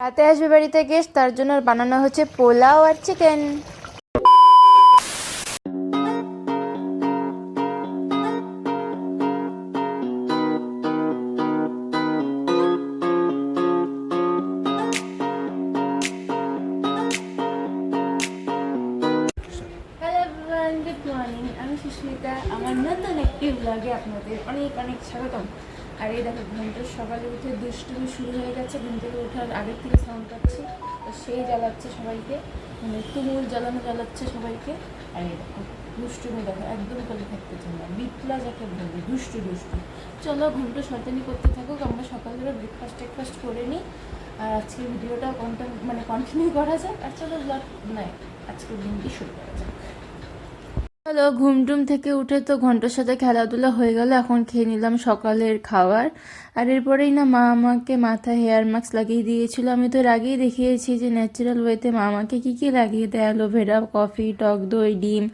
রাতে আসবে বাড়িতে গেস্ট তার জন্য বানানো হচ্ছে পোলাও আর চিকেন আমি সুস্মিতা। আমার নতুন একটি ব্লগে আপনাদের অনেক অনেক স্বাগতম। আর এই দেখো ঘণ্টা সকালে উঠে দুষ্টুমি শুরু হয়ে গেছে, ঘুম থেকে ওঠার আগের থেকে সাউন্ড তো সেই জ্বালাচ্ছে সবাইকে মানে তুমুল জ্বালানো জ্বালাচ্ছে সবাইকে। আর এই দেখো, দুষ্টুমি দেখো, একদম করে থাকতে চাই না বিপ্লা যাকে বলবে দুষ্টু দুষ্টু। চলো, ঘুমটা শয়তানি করতে থাকুক, আমরা সকাল ধরে ব্রেকফাস্ট টেকফাস্ট করে নিই। আর আজকের ভিডিওটা কন্টেন্ট মানে কন্টিনিউ করা যাক, আর চলো ব্লগ নাই আজকের দিনটি শুরু করা যাক। হ্যালো, ঘুম টুম থেকে উঠে তো ঘণ্টার সাথে খেলাধুলা হয়ে গেল, এখন খেয়ে নিলাম সকালের খাবার। আর এরপরেই না মা আমাকে মাথায় হেয়ার মাস্ক লাগিয়ে দিয়েছিল। আমি তো আগেই দেখিয়েছি যে ন্যাচারাল ওয়েতে মা আমাকে কী কী লাগিয়ে দেয়, অ্যালোভেরা, কফি, টক দই, ডিম,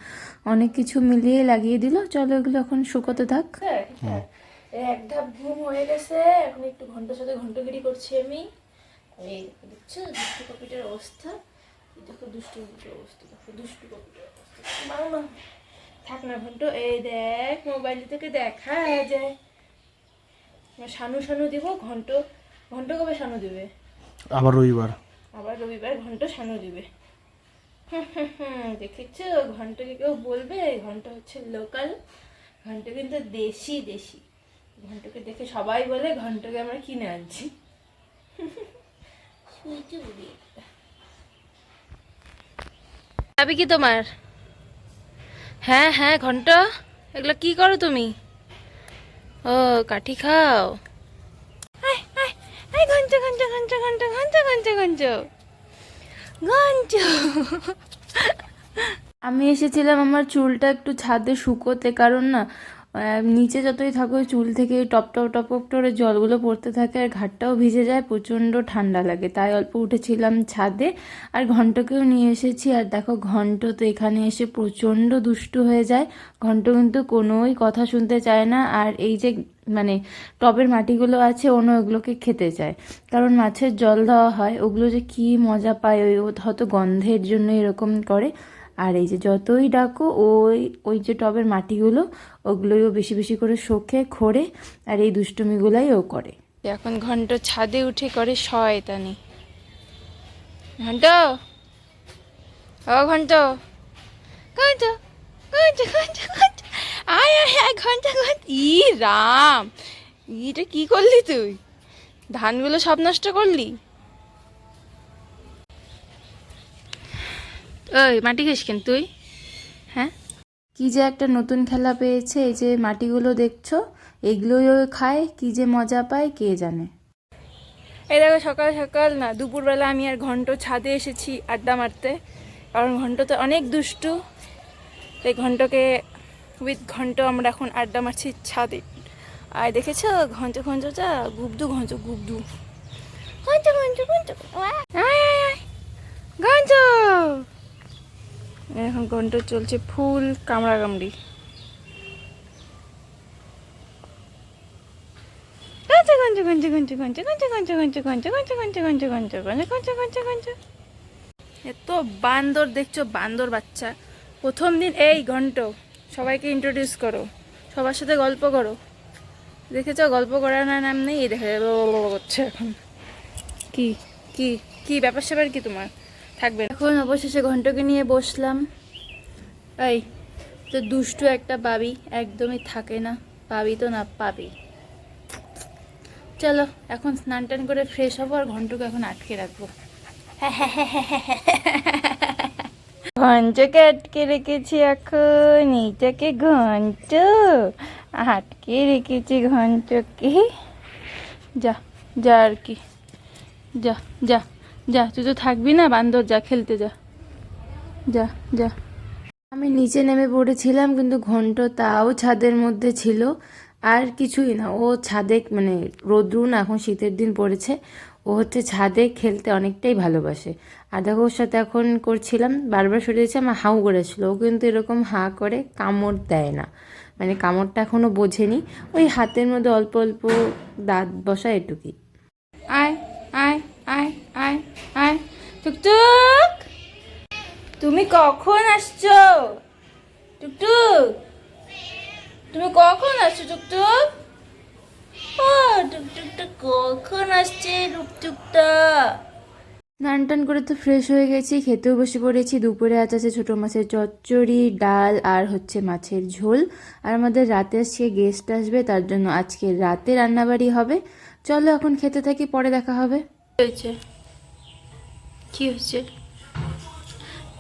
অনেক কিছু মিলিয়ে লাগিয়ে দিল। চলো এগুলো এখন শুকোতে থাক। এক ধাপ ঘুম হয়ে গেছে, এখন একটু ঘণ্টার সাথে ঘন্টাগিরি করছি আমি। দুষ্টু অবস্থা। দুষ্টু অবস্থা থাক না ঘন্ট এই দেখ মোবাইল থেকে দেখা যায় শানু শানু দিব ঘন্ট ঘন্ট কবে শানু দিবে? আবার রবিবার। আবার রবিবার ঘন্ট শানু দিবে। দেখেছ? ঘন্টকে কেউ বলবে? ঘন্ট হচ্ছে লোকাল ঘন্ট কিন্তু দেশি দেশি। ঘন্টকে দেখে সবাই বলে ঘন্টকে আমরা কিনে আনছি। যাবে কি তোমার? হ্যাঁ হ্যাঁ ঘন্ট। এগুলো কি করো তুমি? ও কাঠি খাও। ঘন্ট ঘন্ট ঘন্ট ঘন্ট ঘন্ট ঘন্ট ঘন্ট। ঘন্ট। আমি এসেছিলাম আমার চুলটা একটু ছাদে শুকোতে কারণ না নিচে যতই থাকো, চুল থেকে টপ টপ টপ টপ করে জলগুলো পড়তে থাকে আর ঘাটটাও ভিজে যায়, প্রচণ্ড ঠান্ডা লাগে। তাই অল্প উঠেছিলাম ছাদে আর ঘন্টকেও নিয়ে এসেছি। আর দেখো, ঘন্ট তো এখানে এসে প্রচণ্ড দুষ্টু হয়ে যায়। ঘন্ট কিন্তু কোনোই কথা শুনতে চায় না। আর এই যে মানে টবের মাটিগুলো আছে, অন্য ওগুলোকে খেতে চায়। কারণ মাছের জল দেওয়া হয়, ওগুলো যে কি মজা পায়, ওই হয়তো গন্ধের জন্য এরকম করে। আর এই যে যতই ডাকো, ওই ওই যে টবের মাটিগুলো, ওগুলোই ও বেশি বেশি করে শোকে, খোড়ে, আর এই দুষ্টুমিগুলাই ও করে। এখন ঘন্ট ছাদে উঠে করে শয়তানি। ঘন্ট! ও ঘন্ট! ঘন্ট! ঘন্ট ঘন্ট ঘন্ট! আয় আয় ঘণ্টা, ঘন্ট! ই রাম! ইটা কি করলি তুই? ধানগুলো সব নষ্ট করলি? ওই মাটি খাস কেন তুই? হ্যাঁ? কি যে একটা নতুন খেলা পেয়েছে এই যে মাটিগুলো দেখছ এগুলোই ও খায় কি যে মজা পায় কে জানে। এই দেখো সকাল সকাল না দুপুরবেলা আমি আর ঘন্ট ছাদে এসেছি আড্ডা মারতে। কারণ ঘন্ট তো অনেক দুষ্টু। তাই ঘন্টকে উইথ ঘন্ট আমরা এখন আড্ডা মারছি ছাদে। আর দেখেছ ঘঞ্চ ঘঞ্চটা গুবদু ঘঞ্চ গুবদু। ঘঞ্চ ঘঞ্চ ঘঞ্চ আয় আয় আয় ঘঞ্চ এখন ঘন্ট চলছে ফুল কামড়া কামড়াকামড়ি এত বান্দর দেখছ বান্দর বাচ্চা প্রথম দিন এই ঘন্ট সবাইকে ইন্ট্রোডিউস করো সবার সাথে গল্প করো দেখেছ গল্প করার না নাম নেই দেখা করছে এখন কি কি কি ব্যাপার স্যাপার কি তোমার থাকবে এখন অবশেষে ঘন্টকে নিয়ে বসলাম। এই তো দুষ্টু একটা পাবি একদমই থাকে না। পাবি তো না পাবি। চলো এখন স্নান টান করে ফ্রেশ হব আর ঘন্টকে এখন আটকে রাখব। ঘন্টকে আটকে রেখেছি এখন এইটাকে ঘন্ট। আটকে রেখেছি ঘন্টকে। যা যা আর কি। যা যা। যা তুই তো থাকবি না বান্দর যা খেলতে যা। যা যা। আমি নিচে নেমে পড়েছিলাম কিন্তু ঘন্ট তাও ছাদের মধ্যে ছিল। আর কিছুই না ও ছাদে মানে রোদ্রু না এখন শীতের দিন পড়েছে। ও হচ্ছে ছাদে খেলতে অনেকটাই ভালোবাসে। আর দেখো ওর সাথে এখন করছিলাম বারবার সরে দিয়েছে আমার হাউ করেছিল। ও কিন্তু এরকম হা করে কামড় দেয় না। মানে কামড়টা এখনও বোঝেনি। ওই হাতের মধ্যে অল্প অল্প দাঁত বসা এটুকুই। আয়। তুমি কখন আসছো? টুকটুক। তুমি কখন আসছো টুকটুক? ও টুকটুকটা কখন আসছে টুকটুকটা স্নান টান করে তো ফ্রেশ হয়ে গেছি খেতেও বসে পড়েছি। দুপুরে আজ আছে ছোটো মাছের চচ্চড়ি ডাল আর হচ্ছে মাছের ঝোল। আর আমাদের রাতে আজকে গেস্ট আসবে তার জন্য আজকে রাতে রান্নাবাড়ি হবে। চলো এখন খেতে থাকি পরে দেখা হবে। হয়েছে? কি হয়েছে?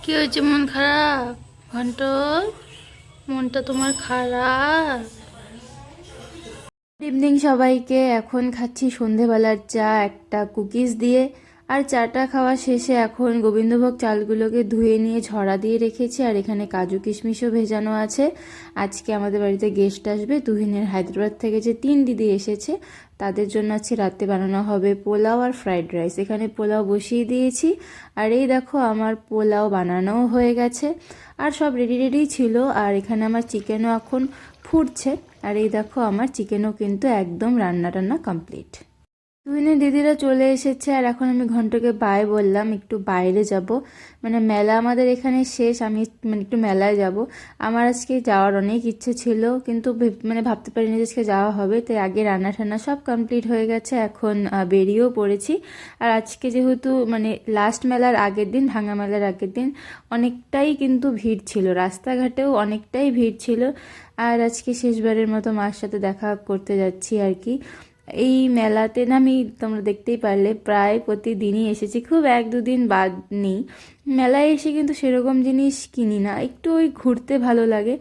কি হয়েছে? মন খারাপ? ঘন্ট? মনটা তোমার খারাপ? ইভিনিং সবাইকে। এখন খাচ্ছি সন্ধেবেলার চা, একটা কুকিজ দিয়ে। আর চাটা খাওয়া শেষে এখন গোবিন্দভোগ চালগুলোকে ধুয়ে নিয়ে ঝরা দিয়ে রেখেছি, আর এখানে কাজু কিশমিশও ভেজানো আছে। আজকে আমাদের বাড়িতে গেস্ট আসবে, তুহিনের হায়দ্রাবাদ থেকে যে তিন দিদি এসেছে, তাদের জন্য আজকে রাতে বানানো হবে পোলাও আর ফ্রাইড রাইস। এখানে পোলাও বসিয়ে দিয়েছি, আর এই দেখো আমার পোলাও বানানোও হয়ে গেছে, আর সব রেডি রেডি ছিল, আর এখানে আমার চিকেনও এখন ফুটছে, আর এই দেখো আমার চিকেনও কিন্তু একদম রান্না টান্না কমপ্লিট তুহিনের দিদিরা চলে এসেছে আর এখন আমি ঘন্টকে বাই বললাম, একটু বাইরে যাব। মানে মেলা আমাদের এখানে শেষ, আমি মানে একটু মেলায় যাব। আমার আজকে যাওয়ার অনেক ইচ্ছে ছিল, কিন্তু মানে ভাবতে পারিনি যে আজকে যাওয়া হবে। তাই আগে রান্না টান্না সব কমপ্লিট হয়ে গেছে, এখন বেরিয়েও পড়েছি। আর আজকে যেহেতু মানে লাস্ট মেলার আগের দিন ভাঙা মেলার আগের দিন, অনেকটাই কিন্তু ভিড় ছিল। রাস্তাঘাটেও অনেকটাই ভিড় ছিল। আর আজকে শেষবারের মতো মার সাথে দেখা করতে যাচ্ছি আর কি। এই মেলাতে না আমি তোমরা দেখতেই পারলে প্রায় প্রতিদিনই এসেছি। খুব এক দুদিন বাদ নেই মেলায় এসে কিন্তু সেরকম জিনিস কিনি না। একটু ওই ঘুরতে ভালো লাগে।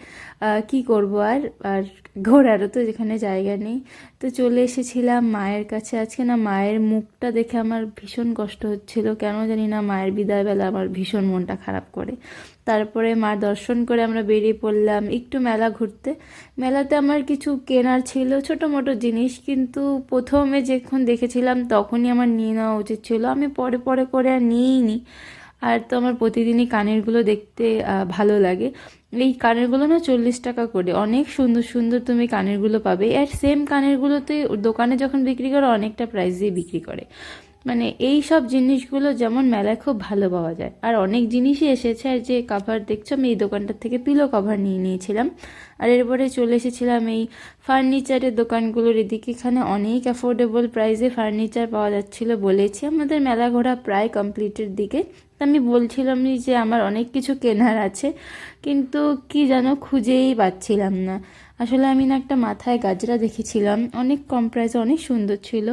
কি করব আর? আর ঘোরারও তো যেখানে জায়গা নেই। তো চলে এসেছিলাম মায়ের কাছে। আজকে না মায়ের মুখটা দেখে আমার ভীষণ কষ্ট হচ্ছিল। কেন জানি না মায়ের বিদায়বেলা আমার ভীষণ মনটা খারাপ করে। তারপরে মা দর্শন করে আমরা বেরিয়ে পড়লাম একটু মেলা ঘুরতে। মেলাতে আমার কিছু কেনার ছিল ছোটো মোটো জিনিস। কিন্তু প্রথমে যখন দেখেছিলাম তখনই আমার নিয়ে নেওয়া উচিত ছিল। আমি পরে পরে করে আর নিয়েই নি আর তো আমার প্রতিদিনই কানেরগুলো দেখতে ভালো লাগে। এই কানেরগুলো না চল্লিশ টাকা করে। অনেক সুন্দর সুন্দর তুমি কানেরগুলো পাবে। আর সেম কানেরগুলোতে দোকানে যখন বিক্রি করো, অনেকটা প্রাইস দিয়ে বিক্রি করে। মানে এই সব জিনিসগুলো যেমন মেলায় খুব ভালো পাওয়া যায়। আর অনেক জিনিসই এসেছে আর যে কাভার দেখছ, আমি এই দোকানটার থেকে পিলো কভার নিয়ে নিয়েছিলাম। আর এরপরে চলে এসেছিলাম এই ফার্নিচারের দোকানগুলোর এদিকে। এখানে অনেক অ্যাফোর্ডেবল প্রাইসে ফার্নিচার পাওয়া যাচ্ছিল বলেছি। আমাদের মেলা ঘোরা প্রায় কমপ্লিটের দিকে। তা আমি বলছিলাম যে আমার অনেক কিছু কেনার আছে, কিন্তু কি যেন খুঁজেই পাচ্ছিলাম না। আসলে আমি না একটা মাথায় গাজরা দেখেছিলাম। অনেক কম প্রাইসে অনেক সুন্দর ছিল।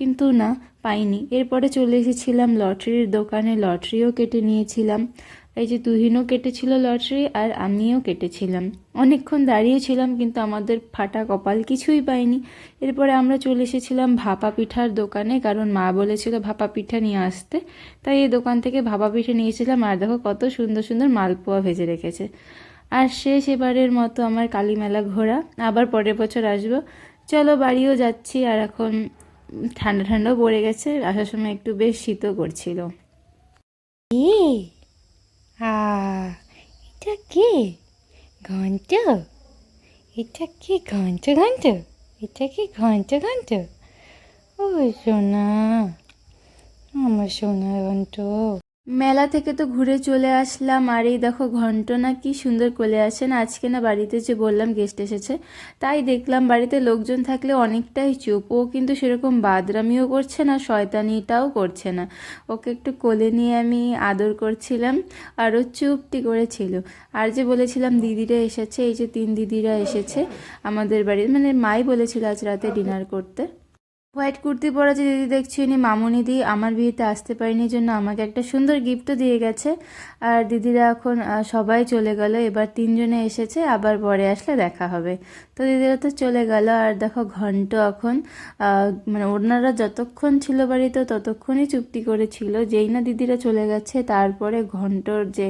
কিন্তু না, পাইনি। এরপরে চলে এসেছিলাম লটারির দোকানে, লটারিও কেটে নিয়েছিলাম। এই যে তুহিনও কেটেছিল লটারি আর আমিও কেটেছিলাম। অনেকক্ষণ দাঁড়িয়েছিলাম কিন্তু আমাদের ফাটা কপাল কিছুই পাইনি। এরপরে আমরা চলে এসেছিলাম ভাপা পিঠার দোকানে, কারণ মা বলেছিল ভাপা পিঠা নিয়ে আসতে। তাই এই দোকান থেকে ভাপা পিঠা নিয়েছিলাম আর দেখো কত সুন্দর সুন্দর মালপোয়া ভেজে রেখেছে। আর শেষ এবারের মতো আমার কালী মেলা ঘোরা। আবার পরের বছর আসব। চলো বাড়িও যাচ্ছি আর এখন ঠান্ডা ঠান্ডাও পড়ে গেছে, আসার সময় একটু বেশ শীতও করছিল। এটা কে? ঘন্ট? এটা কি ঘন্ট ঘন্ট? এটা কি ঘন্ট ঘন্ট? ও সোনা, আমার সোনা ঘন্ট। মেলা থেকে তো ঘুরে চলে আসলাম। আর এই দেখো ঘন্ট না কি সুন্দর কোলে আসেন আজকে না বাড়িতে যে বললাম গেস্ট এসেছে, তাই দেখলাম বাড়িতে লোকজন থাকলে অনেকটাই চুপ। ও কিন্তু সেরকম বাদরামিও করছে না, শয়তানিটাও করছে না। ওকে একটু কোলে নিয়ে আমি আদর করছিলাম, আর ও চুপটি করেছিল। আর যে বলেছিলাম দিদিরা এসেছে, এই যে তিন দিদিরা এসেছে আমাদের বাড়ি মানে মাই বলেছিল আজ রাতে ডিনার করতে। হোয়াইট কুর্তি পরা যে দিদি দেখছি উনি মামুনি দি, আমার বিয়েতে আসতে পারিনি জন্য আমাকে একটা সুন্দর গিফটও দিয়ে গেছে। আর দিদিরা এখন সবাই চলে গেল, এবার তিনজনে এসেছে, আবার পরে আসলে দেখা হবে। তো দিদিরা তো চলে গেল, আর দেখো ঘন্ট এখন মানে ওনারা যতক্ষণ ছিল বাড়িতে ততক্ষণই চুক্তি করেছিল যেই না দিদিরা চলে গেছে, তারপরে ঘন্টর যে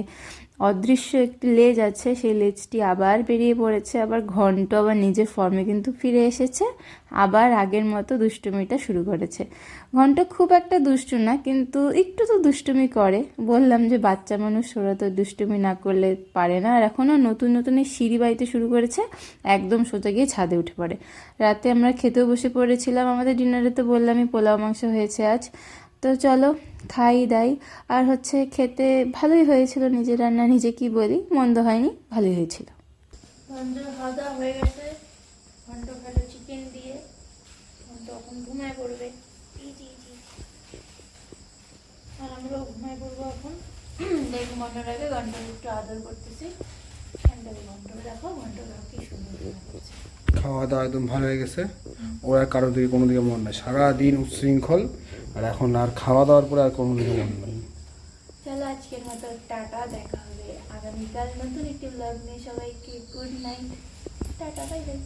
অদৃশ্য একটি লেজ আছে, সেই লেজটি আবার বেরিয়ে পড়েছে, আবার ঘন্ট আবার নিজের ফর্মে কিন্তু ফিরে এসেছে, আবার আগের মতো দুষ্টুমিটা শুরু করেছে। ঘন্ট খুব একটা দুষ্টু না, কিন্তু একটু তো দুষ্টুমি করে। বললাম যে বাচ্চা মানুষ, ওরা তো দুষ্টুমি না করলে পারে না। আর এখনও নতুন নতুন এই সিঁড়ি বাড়িতে শুরু করেছে, একদম সোজা গিয়ে ছাদে উঠে পড়ে। রাতে আমরা খেতেও বসে পড়েছিলাম, আমাদের ডিনারে তো বললামই পোলাও মাংস হয়েছে আজ। তো চলো খাই দাই। আর হচ্ছে খেতে ভালোই হয়েছিল নিজের রান্না নিজে কি বলি? মন্দ হয়নি ভালোই হয়েছিল। খাওয়া দাওয়া হয়ে গেছে। ঘন্ট খেলো চিকেন দিয়ে। ঘন্ট ঘুমায় পড়বে। এই যে, এই যে। আর আমরাও ঘুমায় পড়ব এখন। দেখ ঘণ্টার আগে ঘণ্টার একটু আদর করতেছি। ঘন্টাকে ঘন্ট দেখো ঘন্ট দেখো কি সুন্দর ঘুমায় পড়ছে। খাওয়া দাওয়া একদম ভালো হয়ে গেছে। ওরা কারোর দিকে কোনো দিকে মন নাই। সারাদিন উচ্ছৃঙ্খল। আর এখন আর খাওয়া দাওয়ার পরে আর কোনো কিছু মন নেই। চলো আজকের মতো টাটা, দেখা হবে আগামীকাল নতুন একটি ব্লগ নিয়ে। সবাইকে good night tata bye bye